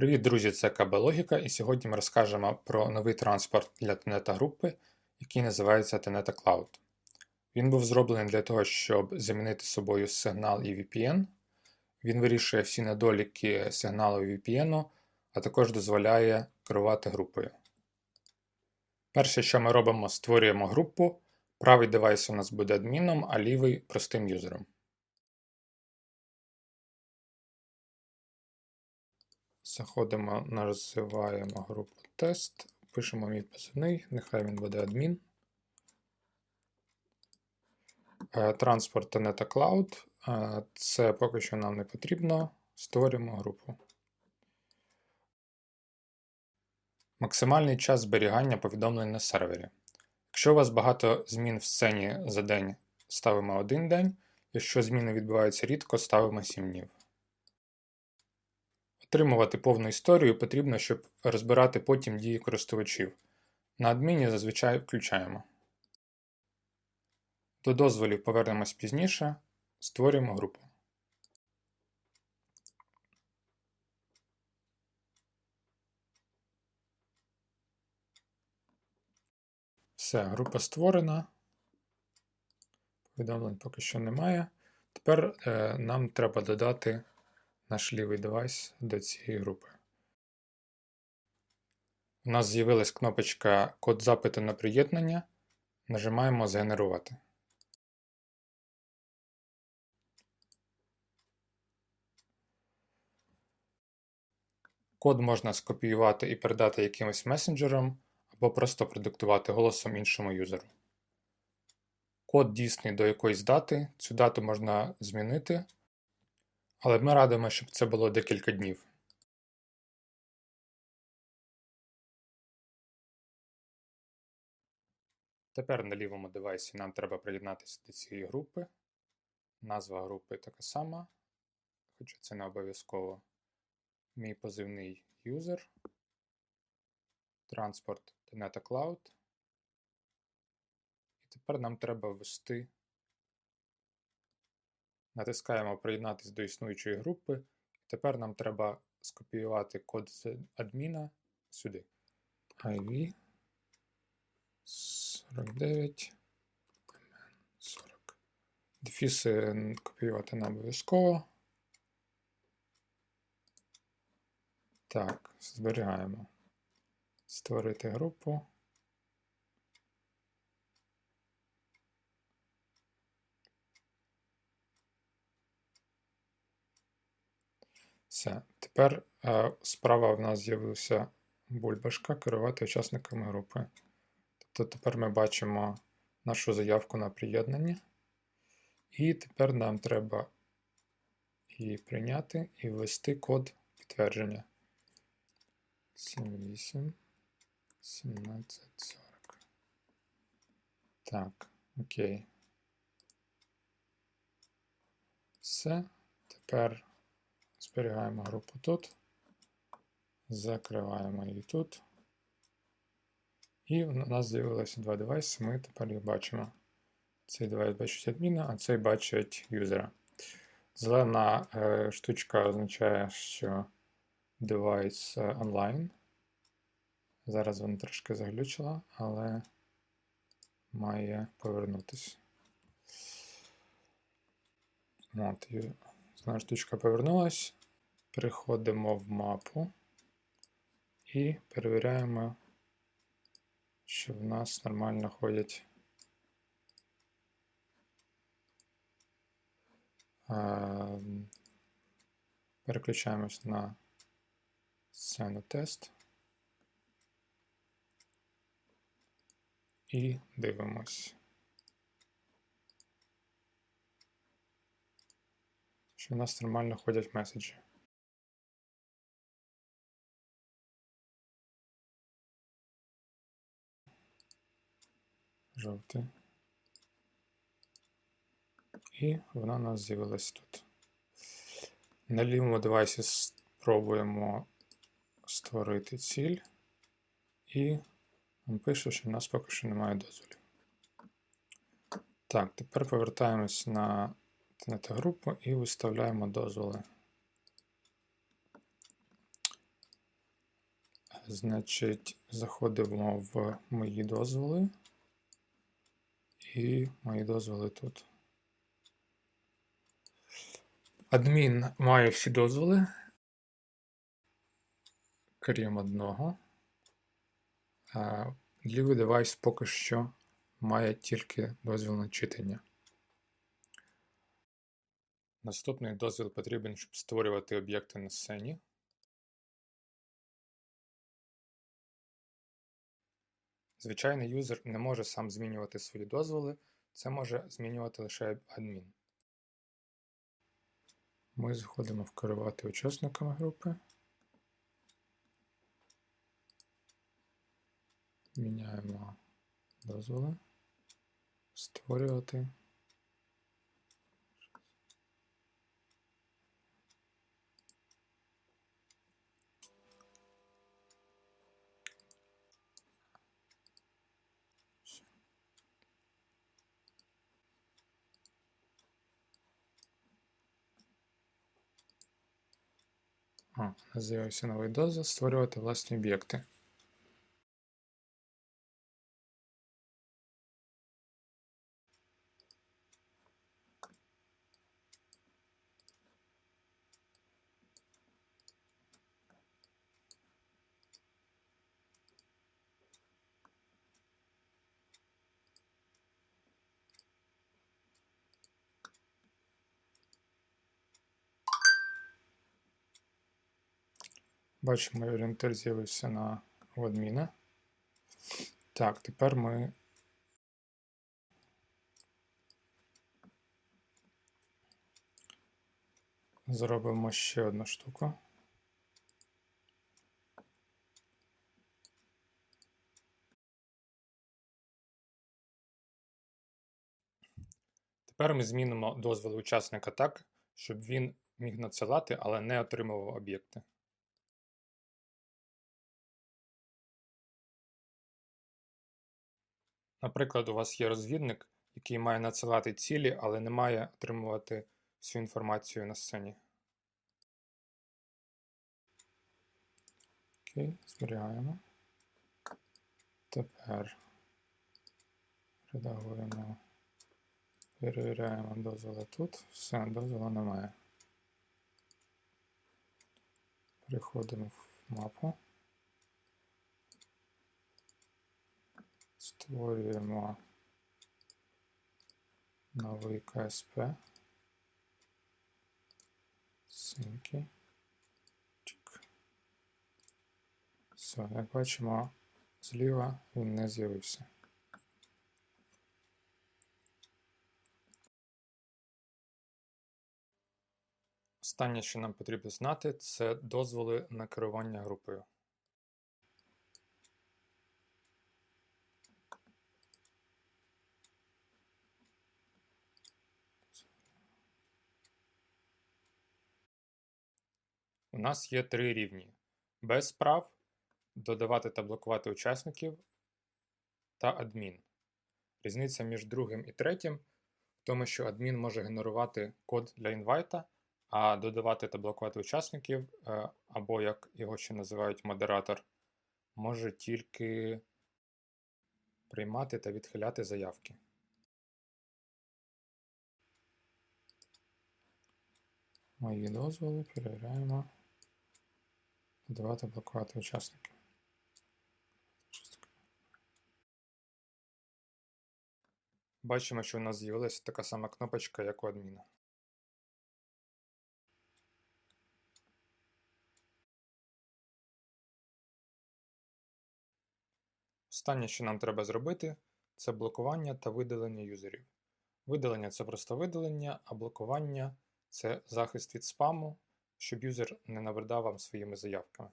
Привіт, друзі! Це КБ Логіка, і сьогодні ми розкажемо про новий транспорт для Teneta групи, який називається Teneta Cloud. Він був зроблений для того, щоб замінити собою сигнал і VPN. Він вирішує всі недоліки сигналу і VPN, а також дозволяє керувати групою. Перше, що ми робимо, створюємо групу. Правий девайс у нас буде адміном, а лівий простим юзером. Заходимо, називаємо групу тест, пишемо мій позивний, нехай він буде адмін. Е, транспорт Teneta Cloud. Е, це поки що нам не потрібно. Створюємо групу. Максимальний час зберігання повідомлень на сервері. Якщо у вас багато змін в сцені за день, ставимо один день. Якщо зміни відбуваються рідко, ставимо 7 днів. Отримувати повну історію потрібно, щоб розбирати потім дії користувачів. На адміні зазвичай включаємо. До дозволів повернемось пізніше. Створюємо групу. Все, група створена. Повідомлень поки що немає. Тепер е, нам треба додати наш лівий девайс до цієї групи. У нас з'явилась кнопочка Код запиту на приєднання. Нажимаємо Згенерувати. Код можна скопіювати і передати якимось месенджером або просто продиктувати голосом іншому юзеру. Код дійсний до якоїсь дати. Цю дату можна змінити але ми радимо, щоб це було декілька днів. Тепер на лівому девайсі нам треба приєднатися до цієї групи. Назва групи така сама, хоча це не обов'язково. Мій позивний user, транспорт Cloud. І тепер нам треба ввести Натискаємо Приєднатися до існуючої групи. Тепер нам треба скопіювати код з адміна сюди. IV 49 40. Дефіси копіювати не обов'язково. Так, зберігаємо. Створити групу. Все. Тепер е, справа в нас з'явився бульбашка керувати учасниками групи. Тобто тепер ми бачимо нашу заявку на приєднання. І тепер нам треба її прийняти і ввести код підтвердження. 78 1740. Так, окей. Все. Тепер. Зберігаємо групу тут, закриваємо її тут. І у нас з'явилося два девайси, ми тепер їх бачимо. Цей девайс бачить адміна, а цей бачить юзера. Зелена е, штучка означає, що девайс е, онлайн. Зараз вона трошки заглючила, але має повернутися. От, Знову штучка повернулась. Переходимо в мапу і перевіряємо, що в нас нормально ходять. Переключаємось на сцену тест і дивимось. Що в нас нормально ходять меседжі. Жовтий. І вона у нас з'явилась тут. На лівому девайсі спробуємо створити ціль, і він пише, що в нас поки що немає дозволів. Так, тепер повертаємось на групу і виставляємо дозволи. Значить, заходимо в мої дозволи. І мої дозволи тут. Адмін має всі дозволи, крім одного. Лівий девайс поки що має тільки дозвіл на читання. Наступний дозвіл потрібен, щоб створювати об'єкти на сцені. Звичайний юзер не може сам змінювати свої дозволи, це може змінювати лише адмін. Ми заходимо в керувати учасниками групи. Міняємо дозволи, створювати. О, з'явився новий дозвіл створювати власні об'єкти. Бачимо, орієнтир з'явився на у адміна. Так, тепер ми зробимо ще одну штуку. Тепер ми змінимо дозвіл учасника так, щоб він міг надсилати, але не отримував об'єкти. Наприклад, у вас є розвідник, який має надсилати цілі, але не має отримувати всю інформацію на сцені. Окей, зберігаємо. Тепер редагуємо, перевіряємо дозволи тут. Все, дозволу немає. Переходимо в мапу. Створюємо новий КСП. Синки. Все, як бачимо, зліва він не з'явився. Останнє, що нам потрібно знати, це дозволи на керування групою. У нас є три рівні: без прав, додавати та блокувати учасників та адмін. Різниця між другим і третім в тому, що адмін може генерувати код для інвайта, а додавати та блокувати учасників, е, або, як його ще називають модератор, може тільки приймати та відхиляти заявки. Мої дозволи перевіряємо. Додавати блокувати учасники. Бачимо, що у нас з'явилася така сама кнопочка, як у адміна. Останнє, що нам треба зробити, це блокування та видалення юзерів. Видалення це просто видалення, а блокування це захист від спаму, щоб юзер не набридав вам своїми заявками.